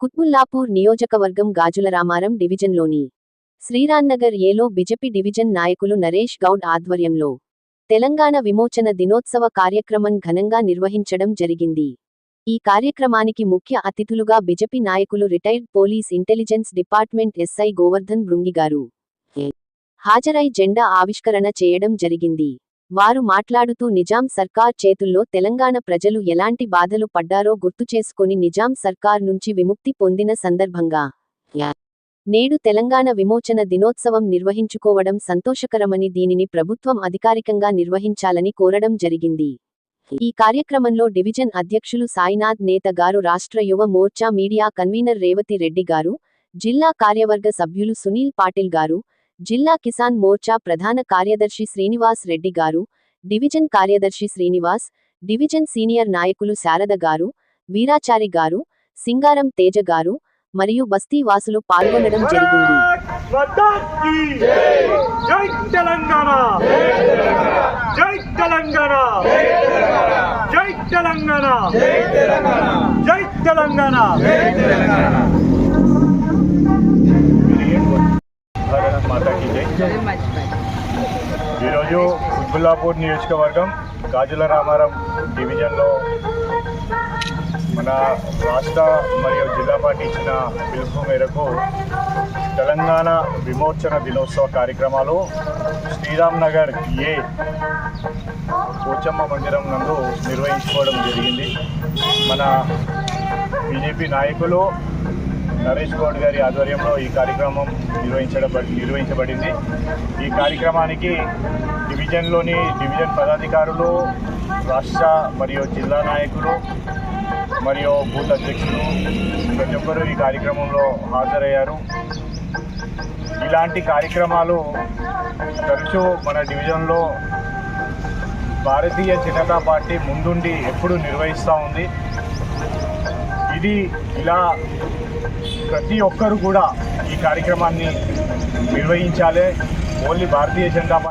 కుత్బుల్లాపూర్ నియోజకవర్గం గాజుల రామారం డివిజన్లోని శ్రీరాన్నగర్ ఏలో బిజెపి డివిజన్ నాయకులు నరేష్ గౌడ్ ఆధ్వర్యంలో తెలంగాణ విమోచన దినోత్సవ కార్యక్రమం ఘనంగా నిర్వహించడం జరిగింది. ఈ కార్యక్రమానికి ముఖ్య అతిథులుగా బిజెపి నాయకులు retired police intelligence department SI Govardhan బృంగిగారు. హాజరై జెండా ఆవిష్కరణ చేయడం జరిగింది. వారు మాట్లాడుతూ నిజాం సర్కార్ చేతుల్లో తెలంగాణ ప్రజలు ఎలాంటి బాధలు పడ్డారో గుర్తుచేసుకొని నిజాం సర్కార్ నుంచి విముక్తి పొందిన సందర్భంగా. నేడు తెలంగాణ విమోచన దినోత్సవం నిర్వహించుకోవడం సంతోషకరమని దీనిని ప్రభుత్వం అధికారికంగా నిర్వహించాలని కోరడం జరిగింది. ఈ కార్యక్రమంలో డివిజన్ అధ్యక్షులు సాయినాథ్ నేత గారు రాష్ట్ర యువ మోర్చా మీడియా కన్వీనర్ రేవతి రెడ్డి గారు జిల్లా కార్యవర్గ సభ్యులు సునీల్ పాటిల్ గారు జిల్లా కిసాన్ మోర్చా ప్రధాన కార్యదర్శి శ్రీనివాస్ రెడ్డి గారు డివిజన్ కార్యదర్శి శ్రీనివాస్ డివిజన్ సీనియర్ నాయకులు శారద గారు వీరాచారి గారు సింగారం తేజ గారు మరియు బస్తీ వాసులు పాల్గొనడం జరిగింది. జై తెలంగాణ! జై తెలంగాణ! జై తెలంగాణ! జై తెలంగాణ! ఈరోజు కుత్బుల్లాపూర్ నియోజకవర్గం గాజుల రామారం డివిజన్లో మన రాష్ట్ర మరియు జిల్లా పార్టీ ఇచ్చిన పిలుపు మేరకు తెలంగాణ విమోచన దినోత్సవ కార్యక్రమాలు శ్రీరామ్ నగర్ ఏ పోచమ్మ మందిరం నందు నిర్వహించుకోవడం జరిగింది. మన బీజేపీ నాయకులు నరేష్ గౌడ్ గారి ఆధ్వర్యంలో ఈ కార్యక్రమం నిర్వహించడం నిర్వహించబడింది. ఈ కార్యక్రమానికి డివిజన్లోని డివిజన్ పదాధికారులు రాష్ట్ర మరియు జిల్లా నాయకులు మరియు బూత్ అధ్యక్షులు ప్రతి ఒక్కరూ ఈ కార్యక్రమంలో హాజరయ్యారు. ఇలాంటి కార్యక్రమాలు తరచూ మన డివిజన్లో భారతీయ జనతా పార్టీ ముందుండి ఎప్పుడు నిర్వహిస్తూ ఉంది. ఇది ఇలా ప్రతి ఒక్కరు కూడా ఈ కార్యక్రమాన్ని నిర్వహించాలి. Only Bharatiya Janata party